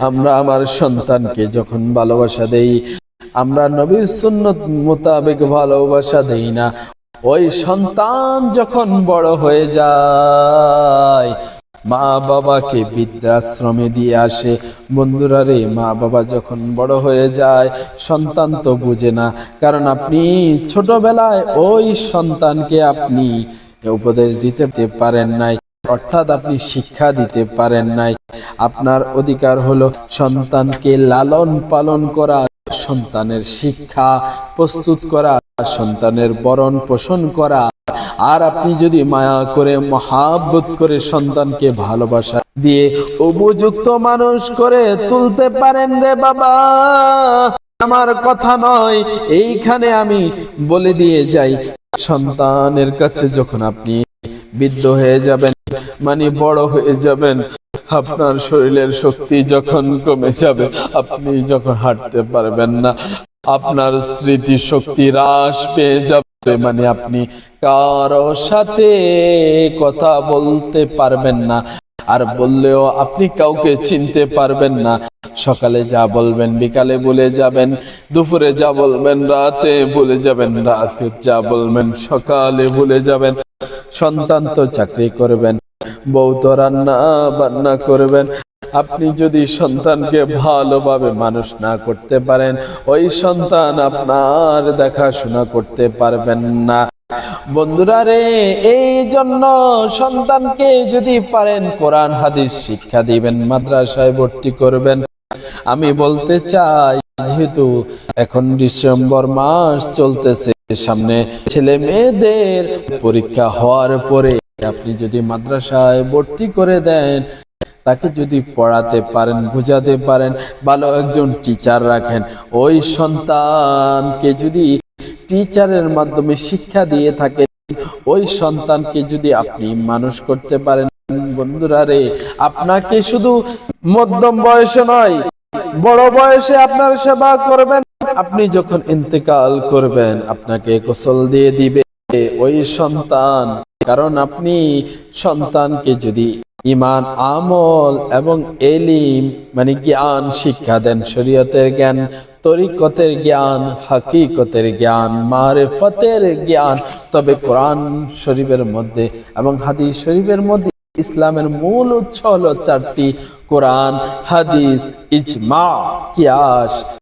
আমরা আমার সন্তানকে যখন ভালোবাসা দেই, আমরা নবীর সুন্নত মোতাবেক ভালোবাসা দেই না। ওই সন্তান যখন বড় হয়ে যায় মা বাবাকে বৃদ্ধাশ্রমে দিয়ে আসে। বন্ধুরা রে মা বাবা যখন বড় হয়ে যায়, সন্তান তো বুঝে না। কারণ আপনি ছোটবেলায় ওই সন্তানকে আপনি উপদেশ দিতে পারেন নাই। অর্থাৎ আপনি শিক্ষা দিতে পারেন নাই। আপনার অধিকার হলো সন্তানকে লালন পালন করা, সন্তানের শিক্ষা প্রস্তুত করা, সন্তানের বরণ পোষণ করা। আর আপনি যদি মায়া করে, মহাব্বত করে সন্তানকে ভালোবাসা দিয়ে উপযুক্ত মানুষ করে তুলতে পারেন রে বাবা, আমার কথা নয়, এইখানে আমি বলে দিয়ে যাই। সন্তানের কাছে যখন আপনি বৃদ্ধ হয়ে যাবেন মানে বড় হয়ে যাবেন। আপনার শরীরের শক্তি যখন কমে যাবে, আপনি যখন হাঁটতে পারবেন না, আপনার স্মৃতি শক্তি হ্রাস পেয়ে যাবে। মানে আপনি কারও সাথে কথা বলতে পারবেন না, আর বললেও আপনি কাউকে চিনতে পারবেন না। সকালে যা বলবেন, বিকালে বলে যাবেন, দুপুরে যা বলবেন, রাতে বলে যাবেন, রাতে যা বলবেন, সকালে বলে যাবেন। সন্তান তো চাকরি করবেন। বউ তো রান্না বান্না করবেন। আপনি যদি সন্তানকে ভালোভাবে মানুষ না করতে পারেন, ওই সন্তান আপনার দেখাশোনা করতে পারবেন না। বন্ধুরা রে, এই জন্য সন্তানকে যদি পারেন কোরআন, হাদিস শিক্ষা দিবেন, মাদ্রাসায় ভর্তি করবেন। আমি বলতে চাই, যেহেতু এখন ডিসেম্বর মাস চলতেছে, সামনে ছেলে মেয়েদের পরীক্ষা হওয়ার পরে আপনি যদি মাদ্রাসায় ভর্তি করে দেন, তাকে যদি পড়াতে পারেন, বুঝাতে পারেন, ভালো একজন টিচার রাখেন, ওই সন্তানকে যদি টিচারের মাধ্যমে শিক্ষা দিয়ে থাকেন, ওই সন্তানকে যদি আপনি মানুষ করতে পারেন, বন্ধুরা রে, আপনাকে শুধু মধ্যম বয়সে নয়, বড় বয়সে আপনার সেবা করবেন, আপনি যখন ইন্তেকাল করবেন, আপনাকে গোসল দিয়ে দিবে ওই সন্তান। কারণ আপনি সন্তানকে যদি ইমান আমল এবং এলিম মানে জ্ঞান, শিক্ষা দেন, শরীয়তের জ্ঞান, তরিকতের জ্ঞান, হাকিকতের জ্ঞান, মারেফতের জ্ঞান, তবে কোরআন শরীফের মধ্যে এবং হাদিস শরীফের মধ্যে ইসলামের মূল উৎস হলো চারটি কোরআন, হাদিস, ইজমা, কিয়াস